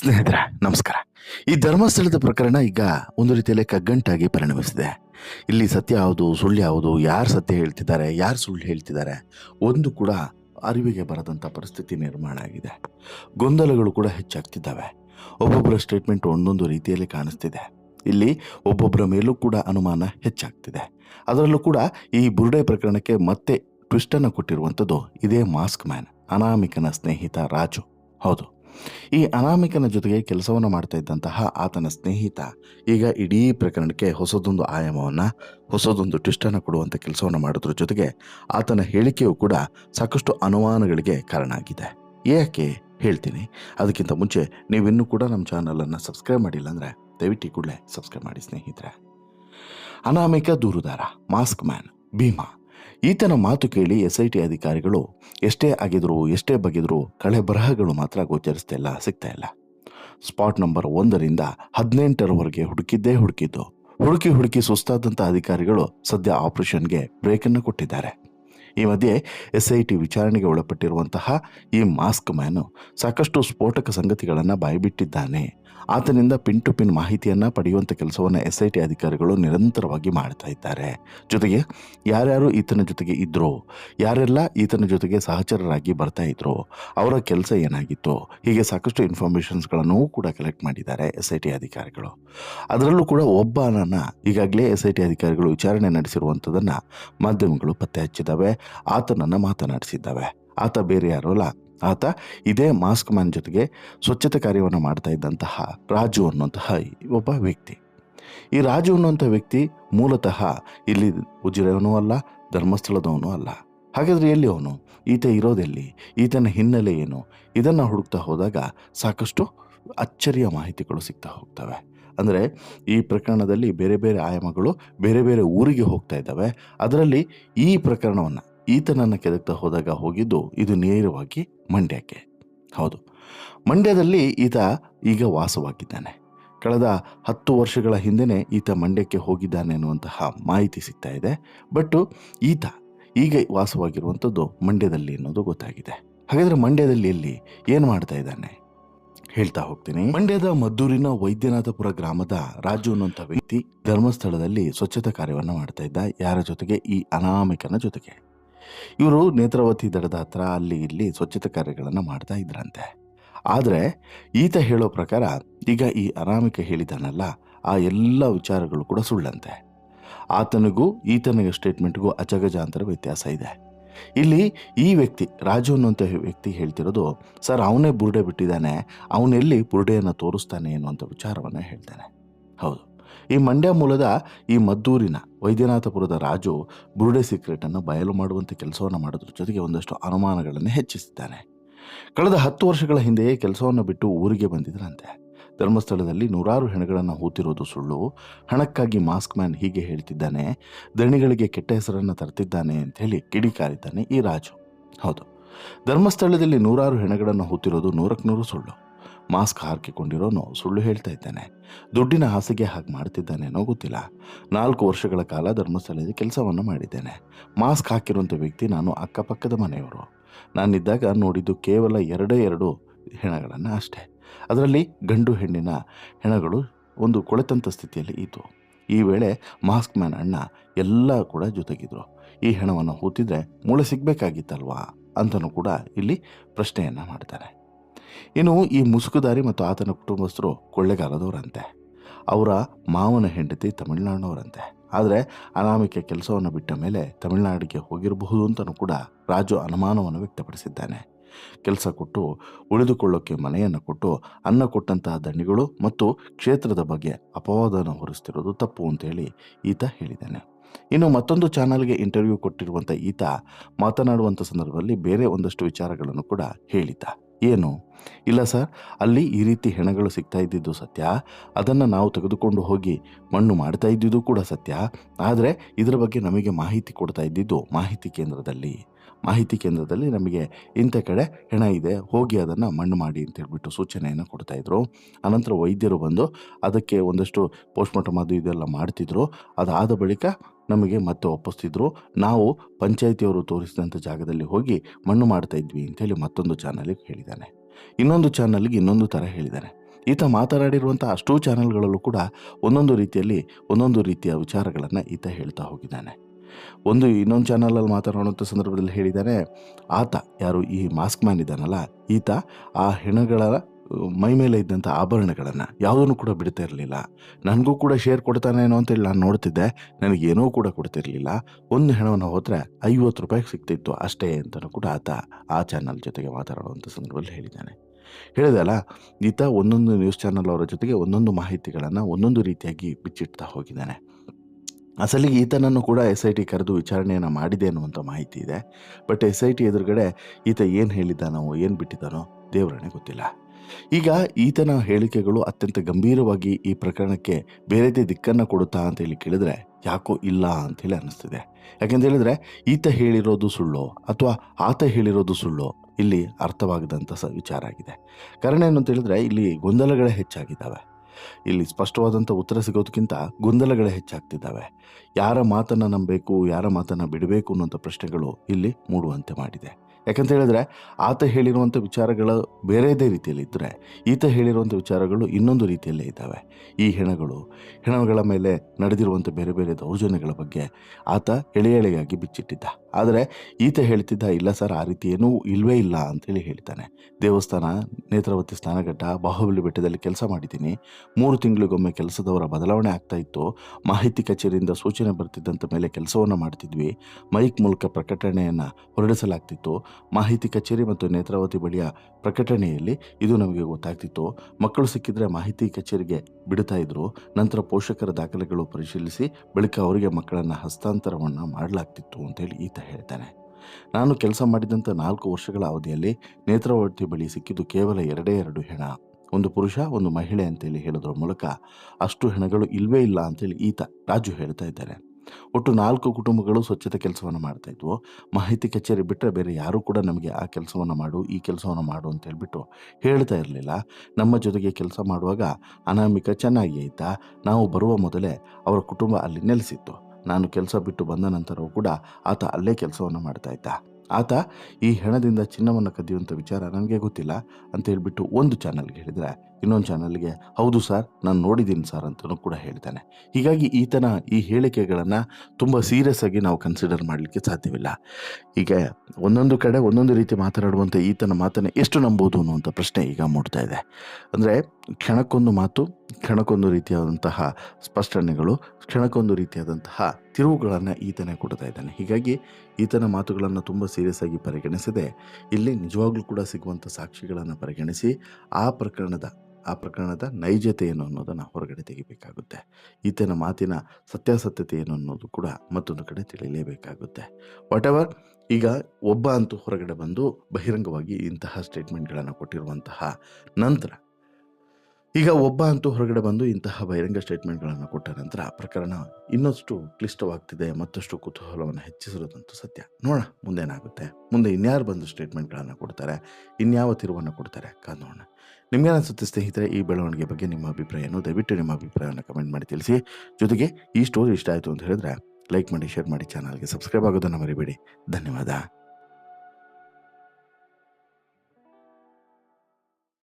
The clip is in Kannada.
ಸ್ನೇಹಿತರೆ, ನಮಸ್ಕಾರ. ಈ ಧರ್ಮಸ್ಥಳದ ಪ್ರಕರಣ ಈಗ ಒಂದು ರೀತಿಯಲ್ಲಿ ಕಗ್ಗಂಟಾಗಿ ಪರಿಣಮಿಸಿದೆ. ಇಲ್ಲಿ ಸತ್ಯ ಯಾವುದು, ಸುಳ್ಳು ಯಾವುದು, ಯಾರು ಸತ್ಯ ಹೇಳ್ತಿದ್ದಾರೆ, ಯಾರು ಸುಳ್ಳು ಹೇಳ್ತಿದ್ದಾರೆ, ಒಂದು ಕೂಡ ಅರಿವಿಗೆ ಬರದಂಥ ಪರಿಸ್ಥಿತಿ ನಿರ್ಮಾಣ ಆಗಿದೆ. ಗೊಂದಲಗಳು ಕೂಡ ಹೆಚ್ಚಾಗ್ತಿದ್ದಾವೆ. ಒಬ್ಬೊಬ್ಬರ ಸ್ಟೇಟ್ಮೆಂಟ್ ಒಂದೊಂದು ರೀತಿಯಲ್ಲಿ ಕಾಣಿಸ್ತಿದೆ. ಇಲ್ಲಿ ಒಬ್ಬೊಬ್ಬರ ಮೇಲೂ ಕೂಡ ಅನುಮಾನ ಹೆಚ್ಚಾಗ್ತಿದೆ. ಅದರಲ್ಲೂ ಕೂಡ ಈ ಬುರುಡೆ ಪ್ರಕರಣಕ್ಕೆ ಮತ್ತೆ ಟ್ವಿಸ್ಟನ್ನು ಕೊಟ್ಟಿರುವಂಥದ್ದು ಇದೇ ಮಾಸ್ಕ್ ಮ್ಯಾನ್, ಅನಾಮಿಕನ ಸ್ನೇಹಿತ ರಾಜು. ಹೌದು. ಈ ಅನಾಮಿಕನ ಜೊತೆಗೆ ಕೆಲಸವನ್ನು ಮಾಡ್ತಾ ಇದ್ದಂತಹ ಆತನ ಸ್ನೇಹಿತ ಈಗ ಇಡೀ ಪ್ರಕರಣಕ್ಕೆ ಹೊಸದೊಂದು ಆಯಾಮವನ್ನು, ಹೊಸದೊಂದು ಟ್ವಿಸ್ಟನ್ನು ಕೊಡುವಂಥ ಕೆಲಸವನ್ನು ಮಾಡೋದ್ರ ಜೊತೆಗೆ ಆತನ ಹೇಳಿಕೆಯು ಕೂಡ ಸಾಕಷ್ಟು ಅನುಮಾನಗಳಿಗೆ ಕಾರಣ ಆಗಿದೆ. ಯಾಕೆ ಹೇಳ್ತೀನಿ? ಅದಕ್ಕಿಂತ ಮುಂಚೆ ನೀವಿನ್ನೂ ಕೂಡ ನಮ್ಮ ಚಾನಲನ್ನು ಸಬ್ಸ್ಕ್ರೈಬ್ ಮಾಡಿಲ್ಲ ಅಂದರೆ ದಯವಿಟ್ಟು ಕೂಡಲೇ ಸಬ್ಸ್ಕ್ರೈಬ್ ಮಾಡಿ ಸ್ನೇಹಿತರೆ. ಅನಾಮಿಕ ದೂರುದಾರ, ಮಾಸ್ಕ್ ಮ್ಯಾನ್ ಭೀಮಾ. ಈತನ ಮಾತು ಕೇಳಿ ಎಸ್ ಐ ಟಿ ಅಧಿಕಾರಿಗಳು, ಎಷ್ಟೇ ಆಗಿದ್ರು, ಎಷ್ಟೇ ಬಗೆದ್ರು ಕಳೆ ಬರಹಗಳು ಮಾತ್ರ ಗೋಚರಿಸ್ತಾ ಇಲ್ಲ, ಸಿಗ್ತಾ ಇಲ್ಲ. ಸ್ಪಾಟ್ ನಂಬರ್ ಒಂದರಿಂದ ಹದಿನೆಂಟರವರೆಗೆ ಹುಡುಕಿದ್ದೇ ಹುಡುಕಿದ್ದು. ಹುಡುಕಿ ಹುಡುಕಿ ಸುಸ್ತಾದಂಥ ಅಧಿಕಾರಿಗಳು ಸದ್ಯ ಆಪರೇಷನ್ಗೆ ಬ್ರೇಕನ್ನು ಕೊಟ್ಟಿದ್ದಾರೆ. ಈ ಮಧ್ಯೆ ಎಸ್ ಐ ಟಿ ವಿಚಾರಣೆಗೆ ಒಳಪಟ್ಟಿರುವಂತಹ ಈ ಮಾಸ್ಕ್ ಮ್ಯಾನು ಸಾಕಷ್ಟು ಸ್ಫೋಟಕ ಸಂಗತಿಗಳನ್ನು ಬಾಯ್ಬಿಟ್ಟಿದ್ದಾನೆ. ಆತನಿಂದ ಪಿನ್ ಟು ಪಿನ್ ಮಾಹಿತಿಯನ್ನು ಪಡೆಯುವಂಥ ಕೆಲಸವನ್ನು ಎಸ್ ಐ ಟಿ ಅಧಿಕಾರಿಗಳು ನಿರಂತರವಾಗಿ ಮಾಡ್ತಾ ಇದ್ದಾರೆ. ಜೊತೆಗೆ ಯಾರ್ಯಾರು ಈತನ ಜೊತೆಗೆ ಇದ್ದರು ಯಾರೆಲ್ಲ ಈತನ ಜೊತೆಗೆ ಸಹಚರರಾಗಿ ಬರ್ತಾ ಇದ್ರು, ಅವರ ಕೆಲಸ ಏನಾಗಿತ್ತು, ಹೀಗೆ ಸಾಕಷ್ಟು ಇನ್ಫಾರ್ಮೇಷನ್ಸ್ಗಳನ್ನು ಕೂಡ ಕಲೆಕ್ಟ್ ಮಾಡಿದ್ದಾರೆ ಎಸ್ ಐ ಟಿ ಅಧಿಕಾರಿಗಳು. ಅದರಲ್ಲೂ ಕೂಡ ಒಬ್ಬನನ್ನು ಈಗಾಗಲೇ ಎಸ್ ಐ ಟಿ ಅಧಿಕಾರಿಗಳು ವಿಚಾರಣೆ ನಡೆಸಿರುವಂಥದ್ದನ್ನು ಮಾಧ್ಯಮಗಳು ಪತ್ತೆ ಹಚ್ಚಿದ್ದಾವೆ, ಆತನನ್ನು ಮಾತನಾಡಿಸಿದ್ದಾವೆ. ಆತ ಬೇರೆ ಯಾರೋ ಅಲ್ಲ. ಆತ ಇದೇ ಮಾಸ್ಕ್ ಮ್ಯಾನ್ ಜೊತೆಗೆ ಸ್ವಚ್ಛತೆ ಕಾರ್ಯವನ್ನು ಮಾಡ್ತಾ ಇದ್ದಂತಹ ರಾಜು ಅನ್ನುವಂತಹ ಒಬ್ಬ ವ್ಯಕ್ತಿ. ಈ ರಾಜು ಅನ್ನುವಂಥ ವ್ಯಕ್ತಿ ಮೂಲತಃ ಇಲ್ಲಿ ಉಜಿರೆಯವನೂ ಅಲ್ಲ, ಧರ್ಮಸ್ಥಳದವನು ಅಲ್ಲ. ಹಾಗಾದರೆ ಎಲ್ಲಿ ಅವನು? ಈತ ಇರೋದೆಲ್ಲಿ? ಈತನ ಹಿನ್ನೆಲೆ ಏನು? ಇದನ್ನು ಹುಡುಕ್ತಾ ಹೋದಾಗ ಸಾಕಷ್ಟು ಅಚ್ಚರಿಯ ಮಾಹಿತಿಗಳು ಸಿಗ್ತಾ ಹೋಗ್ತವೆ. ಅಂದರೆ ಈ ಪ್ರಕರಣದಲ್ಲಿ ಬೇರೆ ಬೇರೆ ಆಯಾಮಗಳು ಬೇರೆ ಬೇರೆ ಊರಿಗೆ ಹೋಗ್ತಾ ಇದ್ದಾವೆ. ಅದರಲ್ಲಿ ಈ ಪ್ರಕರಣವನ್ನು ಈತನನ್ನು ಕೆದಕ್ತಾ ಹೋದಾಗ ಹೋಗಿದ್ದು ಇದು ನೇರವಾಗಿ ಮಂಡ್ಯಕ್ಕೆ. ಹೌದು. ಮಂಡ್ಯದಲ್ಲಿ ಈತ ಈಗ ವಾಸವಾಗಿದ್ದಾನೆ. ಕಳೆದ ಹತ್ತು ವರ್ಷಗಳ ಹಿಂದೆಯೇ ಈತ ಮಂಡ್ಯಕ್ಕೆ ಹೋಗಿದ್ದಾನೆ ಅನ್ನುವಂತಹ ಮಾಹಿತಿ ಸಿಗ್ತಾ ಇದೆ. ಬಟ್ ಈತ ಈಗ ವಾಸವಾಗಿರುವಂಥದ್ದು ಮಂಡ್ಯದಲ್ಲಿ ಅನ್ನೋದು ಗೊತ್ತಾಗಿದೆ. ಹಾಗಾದರೆ ಮಂಡ್ಯದಲ್ಲಿ ಎಲ್ಲಿ ಏನು ಮಾಡ್ತಾ ಇದ್ದಾನೆ? ಹೇಳ್ತಾ ಹೋಗ್ತೀನಿ. ಮಂಡ್ಯದ ಮದ್ದೂರಿನ ವೈದ್ಯನಾಥಪುರ ಗ್ರಾಮದ ರಾಜು ಅನ್ನುವಂಥ ವ್ಯಕ್ತಿ ಧರ್ಮಸ್ಥಳದಲ್ಲಿ ಸ್ವಚ್ಛತಾ ಕಾರ್ಯವನ್ನು ಮಾಡ್ತಾ ಇದ್ದ. ಯಾರ ಜೊತೆಗೆ? ಈ ಅನಾಮಿಕನ ಜೊತೆಗೆ. ಇವರು ನೇತ್ರಾವತಿ ದಡದ ಹತ್ರ ಅಲ್ಲಿ ಇಲ್ಲಿ ಸ್ವಚ್ಛತಾ ಕಾರ್ಯಗಳನ್ನು ಮಾಡ್ತಾ ಇದ್ರಂತೆ. ಆದರೆ ಈತ ಹೇಳೋ ಪ್ರಕಾರ ಈಗ ಈ ಅರಾಮಿಕ ಹೇಳಿದಾನಲ್ಲ, ಆ ಎಲ್ಲ ವಿಚಾರಗಳು ಕೂಡ ಸುಳ್ಳಂತೆ. ಆತನಿಗೂ ಈತನಿಗೆ ಸ್ಟೇಟ್ಮೆಂಟ್ಗೂ ಅಜಗಜಾಂತರ ವ್ಯತ್ಯಾಸ ಇದೆ. ಇಲ್ಲಿ ಈ ವ್ಯಕ್ತಿ, ರಾಜು ಅನ್ನುವಂಥ ವ್ಯಕ್ತಿ ಹೇಳ್ತಿರೋದು, ಸರ್, ಅವನೇ ಬುರುಡೆ ಬಿಟ್ಟಿದ್ದಾನೆ, ಅವನೆಲ್ಲಿ ಬುರುಡೆಯನ್ನು ತೋರಿಸ್ತಾನೆ ಅನ್ನುವಂಥ ವಿಚಾರವನ್ನು ಹೇಳ್ತಾನೆ. ಹೌದು. ಈ ಮಂಡ್ಯ ಮೂಲದ ಈ ಮದ್ದೂರಿನ ವೈದ್ಯನಾಥಪುರದ ರಾಜು ಬುರುಡೆ ಸೀಕ್ರೆಟನ್ನು ಬಯಲು ಮಾಡುವಂಥ ಕೆಲಸವನ್ನು ಮಾಡೋದ್ರ. ಜೊತೆಗೆ ಒಂದಷ್ಟು ಅನುಮಾನಗಳನ್ನು ಹೆಚ್ಚಿಸಿದ್ದಾನೆ. ಕಳೆದ ಹತ್ತು ವರ್ಷಗಳ ಹಿಂದೆಯೇ ಕೆಲಸವನ್ನು ಬಿಟ್ಟು ಊರಿಗೆ ಬಂದಿದ್ರಂತೆ. ಧರ್ಮಸ್ಥಳದಲ್ಲಿ ನೂರಾರು ಹೆಣಗಳನ್ನು ಹೂತಿರೋದು ಸುಳ್ಳು. ಹಣಕ್ಕಾಗಿ ಮಾಸ್ಕ್ ಮ್ಯಾನ್ ಹೀಗೆ ಹೇಳ್ತಿದ್ದಾನೆ, ದಣಿಗಳಿಗೆ ಕೆಟ್ಟ ಹೆಸರನ್ನು ತರ್ತಿದ್ದಾನೆ ಅಂತ ಹೇಳಿ ಕಿಡಿಕಾರಿದ್ದಾನೆ ಈ ರಾಜು. ಹೌದು. ಧರ್ಮಸ್ಥಳದಲ್ಲಿ ನೂರಾರು ಹೆಣಗಳನ್ನು ಹೂತಿರೋದು ನೂರಕ್ಕೆ ನೂರು ಸುಳ್ಳು. ಮಾಸ್ಕ್ ಹಾಕಿಕೊಂಡಿರೋನು ಸುಳ್ಳು ಹೇಳ್ತಾ ಇದ್ದಾನೆ. ದುಡ್ಡಿನ ಹಾಸಿಗೆ ಹಾಗೆ ಮಾಡ್ತಿದ್ದಾನೇನೋ ಗೊತ್ತಿಲ್ಲ. ನಾಲ್ಕು ವರ್ಷಗಳ ಕಾಲ ಧರ್ಮಸ್ಥಳದಲ್ಲಿ ಕೆಲಸವನ್ನು ಮಾಡಿದ್ದೇನೆ. ಮಾಸ್ಕ್ ಹಾಕಿರುವಂಥ ವ್ಯಕ್ತಿ ನಾನು ಅಕ್ಕಪಕ್ಕದ ಮನೆಯವರು. ನಾನಿದ್ದಾಗ ನೋಡಿದ್ದು ಕೇವಲ ಎರಡೇ ಎರಡು ಹೆಣಗಳನ್ನು ಅಷ್ಟೇ. ಅದರಲ್ಲಿ ಗಂಡು ಹೆಣ್ಣಿನ ಹೆಣಗಳು ಒಂದು ಕೊಳೆತಂಥ ಸ್ಥಿತಿಯಲ್ಲಿ ಇತ್ತು. ಈ ವೇಳೆ ಮಾಸ್ಕ್ ಮ್ಯಾನ್ ಅಣ್ಣ ಎಲ್ಲ ಕೂಡ ಜೊತೆಗಿದ್ರು. ಈ ಹೆಣವನ್ನು ಹೂತಿದ್ರೆ ಮೂಳೆ ಸಿಗಬೇಕಾಗಿತ್ತಲ್ವಾ ಅಂತಲೂ ಕೂಡ ಇಲ್ಲಿ ಪ್ರಶ್ನೆಯನ್ನು ಮಾಡ್ತಾರೆ ಇನ್ನು ಈ ಮುಸುಕುದಾರಿ ಮತ್ತು ಆತನ ಕುಟುಂಬಸ್ಥರು ಕೊಳ್ಳೆಗಾಲದವರಂತೆ. ಅವರ ಮಾವನ ಹೆಂಡತಿ ತಮಿಳುನಾಡಿನವರಂತೆ. ಆದರೆ ಅನಾಮಿಕೆ ಕೆಲಸವನ್ನು ಬಿಟ್ಟ ಮೇಲೆ ತಮಿಳುನಾಡಿಗೆ ಹೋಗಿರಬಹುದು ಅಂತಲೂ ಕೂಡ ರಾಜು ಅನುಮಾನವನ್ನು ವ್ಯಕ್ತಪಡಿಸಿದ್ದಾನೆ. ಕೆಲಸ ಕೊಟ್ಟು ಉಳಿದುಕೊಳ್ಳೋಕ್ಕೆ ಮನೆಯನ್ನು ಕೊಟ್ಟು, ಅನ್ನ ಕೊಟ್ಟಂತಹ ದಂಡಿಗಳು ಮತ್ತು ಕ್ಷೇತ್ರದ ಬಗ್ಗೆ ಅಪವಾದನ ಹೊರಿಸ್ತಿರೋದು ತಪ್ಪು ಅಂತೇಳಿ ಈತ ಹೇಳಿದ್ದಾನೆ. ಇನ್ನು ಮತ್ತೊಂದು ಚಾನಲ್ಗೆ ಇಂಟರ್ವ್ಯೂ ಕೊಟ್ಟಿರುವಂಥ ಈತ ಮಾತನಾಡುವಂಥ ಸಂದರ್ಭದಲ್ಲಿ ಬೇರೆ ಒಂದಷ್ಟು ವಿಚಾರಗಳನ್ನು ಕೂಡ ಹೇಳಿದ್ದ. ಏನು? ಇಲ್ಲ ಸರ್, ಅಲ್ಲಿ ಈ ರೀತಿ ಹೆಣಗಳು ಸಿಗ್ತಾ ಇದ್ದಿದ್ದು ಸತ್ಯ. ಅದನ್ನು ನಾವು ತೆಗೆದುಕೊಂಡು ಹೋಗಿ ಮಣ್ಣು ಮಾಡ್ತಾ ಇದ್ದಿದ್ದು ಕೂಡ ಸತ್ಯ. ಆದರೆ ಇದರ ಬಗ್ಗೆ ನಮಗೆ ಮಾಹಿತಿ ಕೊಡ್ತಾ ಇದ್ದಿದ್ದು ಮಾಹಿತಿ ಕೇಂದ್ರದಲ್ಲಿ. ಮಾಹಿತಿ ಕೇಂದ್ರದಲ್ಲಿ ನಮಗೆ ಇಂಥ ಕಡೆ ಹೆಣ ಇದೆ, ಹೋಗಿ ಅದನ್ನು ಮಣ್ಣು ಮಾಡಿ ಅಂತ ಹೇಳ್ಬಿಟ್ಟು ಸೂಚನೆಯನ್ನು ಕೊಡ್ತಾಯಿದ್ರು ಅನಂತರ ವೈದ್ಯರು ಬಂದು ಅದಕ್ಕೆ ಒಂದಷ್ಟು ಪೋಸ್ಟ್ಮಾರ್ಟಮ್ ಅದು ಇದೆಲ್ಲ ಮಾಡ್ತಿದ್ರು. ಅದಾದ ಬಳಿಕ ನಮಗೆ ಮತ್ತೆ ಒಪ್ಪಿಸ್ತಿದ್ರು. ನಾವು ಪಂಚಾಯಿತಿಯವರು ತೋರಿಸಿದಂಥ ಜಾಗದಲ್ಲಿ ಹೋಗಿ ಮಣ್ಣು ಮಾಡ್ತಾ ಇದ್ವಿ ಅಂತೇಳಿ ಮತ್ತೊಂದು ಚಾನಲಿಗೆ ಹೇಳಿದ್ದಾನೆ. ಇನ್ನೊಂದು ಚಾನಲ್ಗೆ ಇನ್ನೊಂದು ಥರ ಹೇಳಿದ್ದಾನೆ. ಈತ ಮಾತನಾಡಿರುವಂಥ ಅಷ್ಟೂ ಚಾನಲ್ಗಳಲ್ಲೂ ಕೂಡ ಒಂದೊಂದು ರೀತಿಯಲ್ಲಿ ಒಂದೊಂದು ರೀತಿಯ ವಿಚಾರಗಳನ್ನು ಈತ ಹೇಳ್ತಾ ಹೋಗಿದ್ದಾನೆ. ಒಂದು ಇನ್ನೊಂದು ಚಾನಲಲ್ಲಿ ಮಾತನಾಡುವಂಥ ಸಂದರ್ಭದಲ್ಲಿ ಹೇಳಿದ್ದಾನೆ, ಆತ ಯಾರು ಈ ಮಾಸ್ಕ್ ಮ್ಯಾನ್ ಇದ್ದಾನಲ್ಲ, ಈತ ಆ ಹೆಣಗಳ ಮೈ ಮೇಲೆ ಇದ್ದಂಥ ಆಭರಣಗಳನ್ನು ಯಾವುದನ್ನು ಕೂಡ ಬಿಡ್ತಾ ಇರಲಿಲ್ಲ. ನನಗೂ ಕೂಡ ಶೇರ್ ಕೊಡ್ತಾನೇನೋ ಅಂತೇಳಿ ನಾನು ನೋಡ್ತಿದ್ದೆ. ನನಗೇನೂ ಕೂಡ ಕೊಡ್ತಿರಲಿಲ್ಲ. ಒಂದು ಹೆಣವನ್ನು ಹೋದರೆ ಐವತ್ತು ರೂಪಾಯಿಗೆ ಸಿಗ್ತಿತ್ತು ಅಷ್ಟೇ ಅಂತಲೂ ಕೂಡ ಆತ ಆ ಚಾನಲ್ ಜೊತೆಗೆ ಮಾತಾಡುವಂಥ ಸಂದರ್ಭದಲ್ಲಿ ಹೇಳಿದ್ದಾನೆ. ಹೇಳಿದಲ್ಲ ಈತ ಒಂದೊಂದು ನ್ಯೂಸ್ ಚಾನಲ್ ಅವರ ಜೊತೆಗೆ ಒಂದೊಂದು ಮಾಹಿತಿಗಳನ್ನು ಒಂದೊಂದು ರೀತಿಯಾಗಿ ಬಿಚ್ಚಿಡ್ತಾ ಹೋಗಿದ್ದಾನೆ. ಅಸಲಿಗೆ ಈತನನ್ನು ಕೂಡ ಎಸ್ ಐ ಟಿ ಕರೆದು ವಿಚಾರಣೆಯನ್ನು ಮಾಡಿದೆ ಅನ್ನುವಂಥ ಮಾಹಿತಿ ಇದೆ. ಬಟ್ ಎಸ್ ಐ ಟಿ ಎದುರುಗಡೆ ಈತ ಏನು ಹೇಳಿದ್ದಾನೋ, ಏನು ಬಿಟ್ಟಿದ್ದಾನೋ ದೇವರನ್ನೇ ಗೊತ್ತಿಲ್ಲ. ಈಗ ಈತನ ಹೇಳಿಕೆಗಳು ಅತ್ಯಂತ ಗಂಭೀರವಾಗಿ ಈ ಪ್ರಕರಣಕ್ಕೆ ಬೇರೆದೇ ದಿಕ್ಕನ್ನು ಕೊಡುತ್ತಾ ಅಂತ ಹೇಳಿ ಕೇಳಿದ್ರೆ ಯಾಕೋ ಇಲ್ಲ ಅಂತೇಳಿ ಅನ್ನಿಸ್ತಿದೆ. ಯಾಕೆಂತ ಹೇಳಿದ್ರೆ ಈತ ಹೇಳಿರೋದು ಸುಳ್ಳು ಅಥವಾ ಆತ ಹೇಳಿರೋದು ಸುಳ್ಳು ಇಲ್ಲಿ ಅರ್ಥವಾಗದಂಥ ಸ ವಿಚಾರ ಆಗಿದೆ. ಕಾರಣ ಏನು ಅಂತ ಹೇಳಿದ್ರೆ ಇಲ್ಲಿ ಗೊಂದಲಗಳೇ ಹೆಚ್ಚಾಗಿದ್ದಾವೆ. ಇಲ್ಲಿ ಸ್ಪಷ್ಟವಾದಂಥ ಉತ್ತರ ಸಿಗೋದಕ್ಕಿಂತ ಗೊಂದಲಗಳೇ ಹೆಚ್ಚಾಗ್ತಿದ್ದಾವೆ. ಯಾರ ಮಾತನ್ನು ನಂಬಬೇಕು, ಯಾರ ಮಾತನ್ನು ಬಿಡಬೇಕು ಅನ್ನೋಂಥ ಪ್ರಶ್ನೆಗಳು ಇಲ್ಲಿ ಮೂಡುವಂತೆ ಮಾಡಿದೆ. ಯಾಕಂತ ಹೇಳಿದ್ರೆ ಆತ ಹೇಳಿರುವಂಥ ವಿಚಾರಗಳು ಬೇರೆದೇ ರೀತಿಯಲ್ಲಿ ಇದ್ದರೆ ಈತ ಹೇಳಿರುವಂಥ ವಿಚಾರಗಳು ಇನ್ನೊಂದು ರೀತಿಯಲ್ಲೇ ಇದ್ದಾವೆ. ಈ ಹೆಣಗಳು, ಹೆಣಗಳ ಮೇಲೆ ನಡೆದಿರುವಂಥ ಬೇರೆ ಬೇರೆ ದೌರ್ಜನ್ಯಗಳ ಬಗ್ಗೆ ಆತ ಎಳೆ ಎಳೆಯಾಗಿ ಬಿಚ್ಚಿಟ್ಟಿದ್ದ. ಆದರೆ ಈತ ಹೇಳ್ತಿದ್ದ, ಇಲ್ಲ ಸರ್, ಆ ರೀತಿ ಏನೂ ಇಲ್ವೇ ಇಲ್ಲ ಅಂತೇಳಿ ಹೇಳ್ತಾನೆ. ದೇವಸ್ಥಾನ, ನೇತ್ರಾವತಿ ಸ್ನಾನಘಟ್ಟ, ಬಾಹುಬಲಿ ಬೆಟ್ಟದಲ್ಲಿ ಕೆಲಸ ಮಾಡಿದ್ದೀನಿ. ಮೂರು ತಿಂಗಳಿಗೊಮ್ಮೆ ಕೆಲಸದವರ ಬದಲಾವಣೆ ಆಗ್ತಾ ಇತ್ತು. ಮಾಹಿತಿ ಕಚೇರಿಯಿಂದ ಸೂಚನೆ ಬರ್ತಿದ್ದಂಥ ಮೇಲೆ ಕೆಲಸವನ್ನು ಮಾಡ್ತಿದ್ವಿ. ಮೈಕ್ ಮೂಲಕ ಪ್ರಕಟಣೆಯನ್ನು ಹೊರಡಿಸಲಾಗ್ತಿತ್ತು. ಮಾಹಿತಿ ಕಚೇರಿ ಮತ್ತು ನೇತ್ರಾವತಿ ಬಳಿಯ ಪ್ರಕಟಣೆಯಲ್ಲಿ ಇದು ನಮಗೆ ಗೊತ್ತಾಗ್ತಿತ್ತು. ಮಕ್ಕಳು ಸಿಕ್ಕಿದ್ರೆ ಮಾಹಿತಿ ಕಚೇರಿಗೆ ಬಿಡ್ತಾ ಇದ್ರು. ನಂತರ ಪೋಷಕರ ದಾಖಲೆಗಳು ಪರಿಶೀಲಿಸಿ, ಬಳಿಕ ಅವರಿಗೆ ಮಕ್ಕಳನ್ನು ಹಸ್ತಾಂತರವನ್ನು ಮಾಡಲಾಗ್ತಿತ್ತು ಅಂತೇಳಿ ಈತ ಹೇಳ್ತಾನೆ. ನಾನು ಕೆಲಸ ಮಾಡಿದಂಥ ನಾಲ್ಕು ವರ್ಷಗಳ ಅವಧಿಯಲ್ಲಿ ನೇತ್ರವರ್ತಿ ಬಳಿ ಸಿಕ್ಕಿದ್ದು ಕೇವಲ ಎರಡೇ ಎರಡು ಹೆಣ. ಒಂದು ಪುರುಷ, ಒಂದು ಮಹಿಳೆ ಅಂತೇಳಿ ಹೇಳೋದ್ರ ಮೂಲಕ ಅಷ್ಟು ಹೆಣಗಳು ಇಲ್ವೇ ಇಲ್ಲ ಅಂತೇಳಿ ಈತ ರಾಜು ಹೇಳ್ತಾ ಇದ್ದಾರೆ ಒಟ್ಟು ನಾಲ್ಕು ಕುಟುಂಬಗಳು ಸ್ವಚ್ಛತೆ ಕೆಲಸವನ್ನು ಮಾಡ್ತಾ ಇದ್ವು. ಮಾಹಿತಿ ಕಚೇರಿ ಬಿಟ್ಟರೆ ಬೇರೆ ಯಾರೂ ಕೂಡ ನಮಗೆ ಆ ಕೆಲಸವನ್ನು ಮಾಡು, ಈ ಕೆಲಸವನ್ನು ಮಾಡು ಅಂತ ಹೇಳ್ಬಿಟ್ಟು ಹೇಳ್ತಾ ಇರಲಿಲ್ಲ. ನಮ್ಮ ಜೊತೆಗೆ ಕೆಲಸ ಮಾಡುವಾಗ ಅನಾಮಿಕ ಚೆನ್ನಾಗಿ ಆಯ್ತಾ, ನಾವು ಬರುವ ಮೊದಲೇ ಅವರ ಕುಟುಂಬ ಅಲ್ಲಿ ನೆಲೆಸಿತ್ತು. ನಾನು ಕೆಲಸ ಬಿಟ್ಟು ಬಂದ ನಂತರವೂ ಕೂಡ ಆತ ಅಲ್ಲೇ ಕೆಲಸವನ್ನು ಮಾಡ್ತಾ ಇದ್ದ. ಆತ ಈ ಹೆಣದಿಂದ ಚಿನ್ನವನ್ನು ಕದಿಯುವಂಥ ವಿಚಾರ ನನಗೆ ಗೊತ್ತಿಲ್ಲ ಅಂತ ಹೇಳಿಬಿಟ್ಟು ಒಂದು ಚಾನಲ್ಗೆ ಹೇಳಿದರೆ ಇನ್ನೊಂದು ಚಾನಲ್ಗೆ ಹೌದು ಸರ್ ನಾನು ನೋಡಿದ್ದೀನಿ ಸರ್ ಅಂತಲೂ ಕೂಡ ಹೇಳ್ತಾನೆ. ಹೀಗಾಗಿ ಈತನ ಈ ಹೇಳಿಕೆಗಳನ್ನು ತುಂಬ ಸೀರಿಯಸ್ ಆಗಿ ನಾವು ಕನ್ಸಿಡರ್ ಮಾಡಲಿಕ್ಕೆ ಸಾಧ್ಯವಿಲ್ಲ. ಹೀಗೆ ಒಂದೊಂದು ಕಡೆ ಒಂದೊಂದು ರೀತಿ ಮಾತನಾಡುವಂಥ ಈತನ ಮಾತನ್ನು ಎಷ್ಟು ನಂಬೋದು ಅನ್ನುವಂಥ ಪ್ರಶ್ನೆ ಈಗ ಮೂಡ್ತಾ ಇದೆ. ಅಂದರೆ ಕ್ಷಣಕ್ಕೊಂದು ಮಾತು ಕ್ಷಣಕ್ಕೊಂದು ರೀತಿಯಾದಂತಹ ಸ್ಪಷ್ಟನೆಗಳು, ಕ್ಷಣಕ್ಕೊಂದು ರೀತಿಯಾದಂತಹ ತಿರುವುಗಳನ್ನು ಈತನೇ ಕೊಡ್ತಾ ಇದ್ದಾನೆ. ಹೀಗಾಗಿ ಈತನ ಮಾತುಗಳನ್ನು ತುಂಬ ಸೀರಿಯಸ್ ಆಗಿ ಪರಿಗಣಿಸದೆ, ಇಲ್ಲಿ ನಿಜವಾಗ್ಲೂ ಕೂಡ ಸಿಗುವಂಥ ಸಾಕ್ಷಿಗಳನ್ನು ಪರಿಗಣಿಸಿ, ಆ ಪ್ರಕರಣದ ಆ ಪ್ರಕರಣದ ನೈಜತೆ ಏನು ಅನ್ನೋದನ್ನು ಹೊರಗಡೆ ತೆಗಿಬೇಕಾಗುತ್ತೆ. ಈತನ ಮಾತಿನ ಸತ್ಯಾಸತ್ಯತೆ ಏನು ಅನ್ನೋದು ಕೂಡ ಮತ್ತೊಂದು ಕಡೆ ತಿಳಿಯಲೇಬೇಕಾಗುತ್ತೆ ವಾಟ್ ಎವರ್ ಈಗ ಒಬ್ಬ ಅಂತೂ ಹೊರಗಡೆ ಬಂದು ಬಹಿರಂಗವಾಗಿ ಇಂತಹ ಸ್ಟೇಟ್ಮೆಂಟ್ಗಳನ್ನು ಕೊಟ್ಟಿರುವಂತಹ ನಂತರ ಈಗ ಒಬ್ಬ ಅಂತೂ ಹೊರಗಡೆ ಬಂದು ಇಂತಹ ಬಹಿರಂಗ ಸ್ಟೇಟ್ಮೆಂಟ್ಗಳನ್ನು ಕೊಟ್ಟ ನಂತರ ಪ್ರಕರಣ ಇನ್ನಷ್ಟು ಕ್ಲಿಷ್ಟವಾಗ್ತಿದೆ, ಮತ್ತಷ್ಟು ಕುತೂಹಲವನ್ನು ಹೆಚ್ಚಿಸಿರೋದಂತೂ ಸತ್ಯ. ನೋಡೋಣ, ಮುಂದೇನಾಗುತ್ತೆ? ಮುಂದೆ ಇನ್ಯಾರು ಬಂದು ಸ್ಟೇಟ್ಮೆಂಟ್ಗಳನ್ನು ಕೊಡ್ತಾರೆ? ಇನ್ಯಾವ ತಿರುವನ್ನು ಕೊಡ್ತಾರೆ? ಕಾದ್ ನೋಡೋಣ ನಿಮಗೇನಿಸುತ್ತೆ ಸ್ನೇಹಿತರೆ, ಈ ಬೆಳವಣಿಗೆ ಬಗ್ಗೆ ನಿಮ್ಮ ಅಭಿಪ್ರಾಯವನ್ನು ದಯವಿಟ್ಟು ನಿಮ್ಮ ಅಭಿಪ್ರಾಯವನ್ನು ಕಮೆಂಟ್ ಮಾಡಿ ತಿಳಿಸಿ. ಜೊತೆಗೆ ಈ ಸ್ಟೋರಿ ಇಷ್ಟ ಆಯಿತು ಅಂತ ಹೇಳಿದ್ರೆ, ಲೈಕ್ ಮಾಡಿ, ಶೇರ್ ಮಾಡಿ, ಚಾನಲ್ಗೆ ಸಬ್ಸ್ಕ್ರೈಬ್ ಆಗೋದನ್ನು ಮರಿಬೇಡಿ. ಧನ್ಯವಾದ.